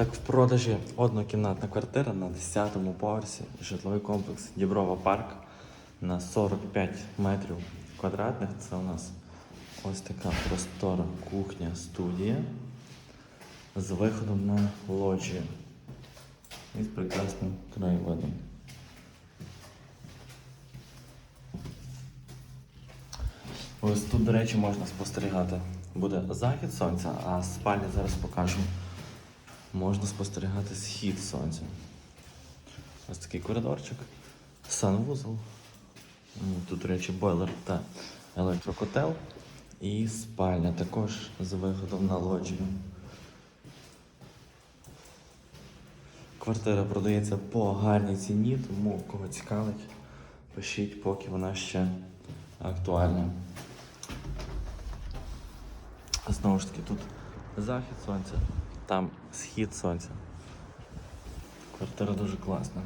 Так, в продажі однокімнатна квартира на 10-му поверсі, житловий комплекс Діброва Парк на 45 метрів квадратних. Це у нас ось така простора кухня, студія з виходом на лоджію і з прекрасним краєвидом. Ось тут, до речі, можна спостерігати. Буде захід сонця, а з спальні зараз покажу. Можна спостерігати схід сонця. Ось такий коридорчик, санвузол. Тут, до речі, бойлер та електрокотел. І спальня також з виходом на лоджію. Квартира продається по гарній ціні, тому кого цікавить, пишіть, поки вона ще актуальна. Знову ж таки, тут захід сонця, там схід сонця. Квартира дуже класна.